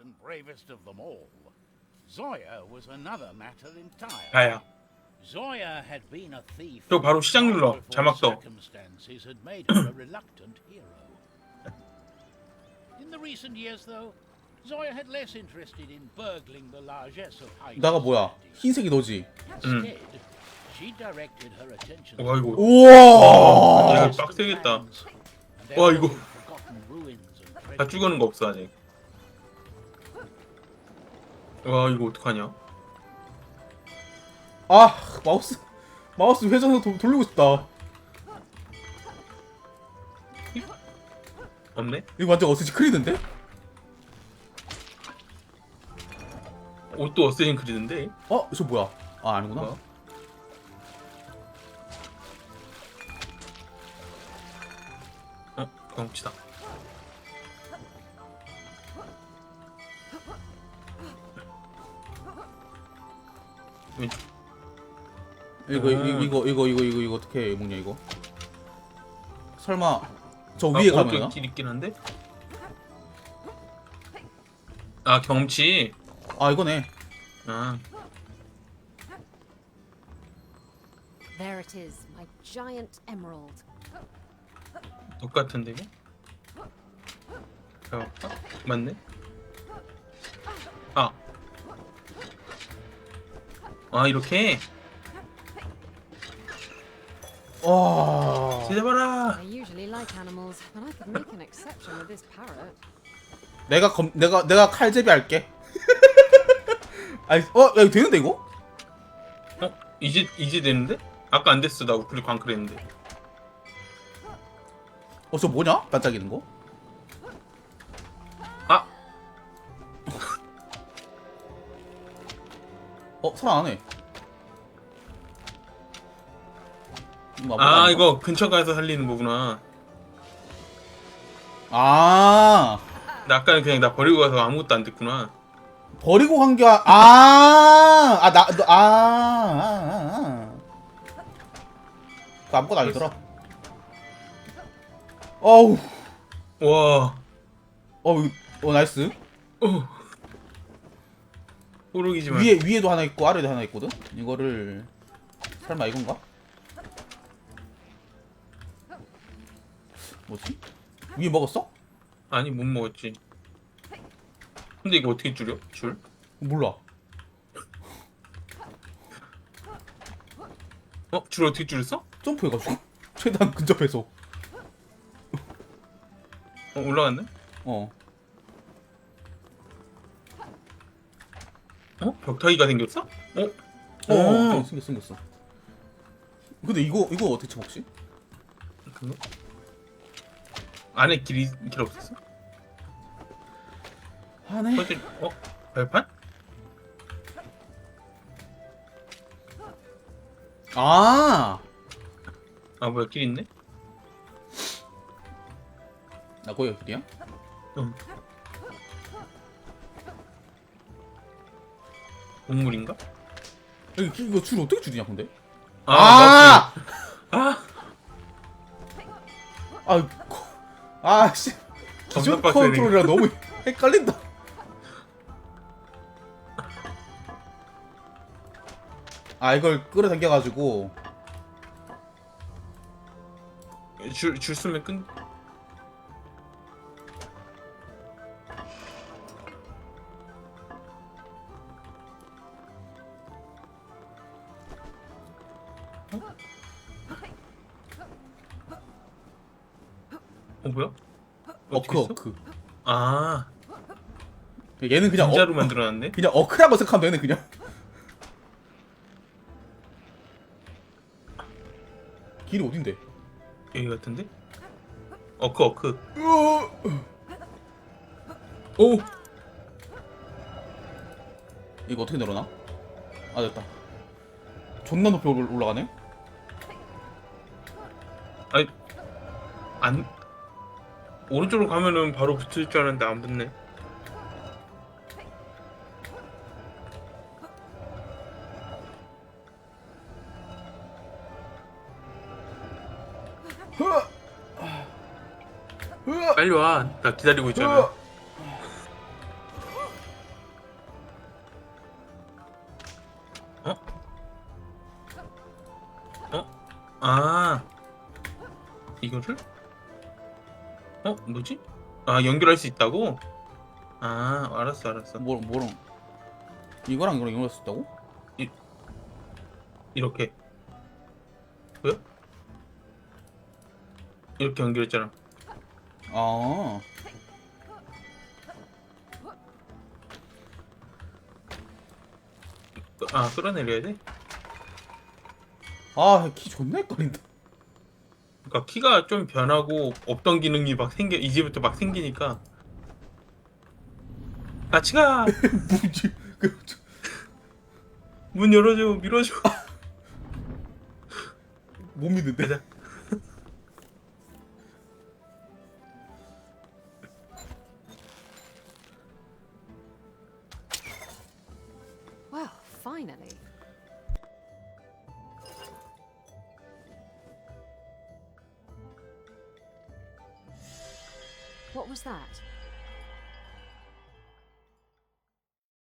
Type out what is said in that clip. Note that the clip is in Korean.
and bravest of them all. Zoya was another matter entirely. 가야. Zoya had been a thief. 저 바로 시작 눌러. before 자막 떠. circumstances had made her a reluctant hero. In the recent years, though, Zoya had less interested in burgling the largesse of high 나가 뭐야? society. 흰색이 너지? 음. Instead, she directed her attention 와 이거 우와. 야, 이거 빡세겠다. 와, 이거. 다 죽어는 거 없어 아직. 와 이거 어떡하냐? 아 마우스 마우스 회전해서 도- 돌리고 싶다. 없네? 이거 완전 어스지 크리드인데? 옷도 어쌔신 크리드인데? 어? 저 뭐야? 아 아니구나. 뭐야? 어? 경치다. 왼쪽. 이거 음. 이- 이거 이거 이거 이거 이거 어떻게 먹냐 이거? 설마 저 아, 위에 어떤 가면은? 길 있긴 한데? 아 경치. 아 이거네. 아 There it is, my giant emerald. 똑같은데 이거? 가볼까? 맞네. 아. 아 이렇게 와. 지내봐라. I usually like animals, but I could make an exception with this parrot. 내가 검 내가 내가 칼제비 할게. 아니 어 야, 이거 되는데 이거? 어? 이제 이제 되는데? 아까 안 됐어 나 우클릭 광클 했는데. 어 저 뭐냐? 반짝이는 거? 아 어 살아나네. 아 아닌가? 이거 근처 가서 살리는 거구나. 아 나 아까는 그냥 나 버리고 가서 아무것도 안 됐구나. 버리고 간 게 아, 아, 나, 너, 아, 아, 아, 아. 그거 아무것도 아니더라. 어우, 와. 어우, 어, 나이스. 어. 호록이지만. 위에, 위에도 하나 있고, 아래도 하나 있거든? 이거를, 설마 이건가? 뭐지? 위에 먹었어? 아니 못 먹었지. 근데 이거 어떻게 줄여? 줄? 몰라. 어? 줄 어떻게 줄였어? 점프해가지고. 최대한 근접해서. 어 올라갔네? 어. 어? 벽타기가 생겼어? 어? 어, 어. 어, 생겼어, 생겼어. 근데 이거, 이거 어떻게 쳐먹지? 그거? 안에 길이 길 없었어? 하네. 퍼즐 어? 발판? 아! 아 뭐야 길 있네? 나 거기가 길이야? 응. 동물인가? 여기 길- 이거 줄 어떻게 줄이냐 근데? 아! 아! 아! 아! 코- 아 씨. 기존 겁나 빡세네. 컨트롤이라 너무 헷갈린다. 아 이걸 끌어당겨 가지고 줄, 줄 쓰면 끈 어 뭐야? 어떻게 어크 했어? 어크. 아 얘는 그냥 어, 만들어놨네? 그냥 어크라고 생각하면 되네 그냥. 길이 어딘데? 여기 같은데? 어크 어크! 오! 이거 어떻게 늘어나? 아 됐다. 존나 높이 올- 올라가네. 아니 안 오른쪽으로 가면은 바로 붙을 줄 알았는데 안 붙네 빨리 와. 나 기다리고 있잖아. 어? 어? 아 이거를? 어 뭐지? 아 연결할 수 있다고? 아 알았어 알았어. 뭐 뭐랑 이거랑 이거랑 연결할 수 있다고? 이렇게 뭐야? 이렇게 연결했잖아. 아. 아 끌어내려야 돼? 아, 키 존나 헷갈린다. 그러니까 키가 좀 변하고 없던 기능이 막 생겨 이제부터 막 생기니까 같이 가. 뭐지? 그, 저- 문 열어줘 밀어줘. 못 믿는데. 가자. Was that?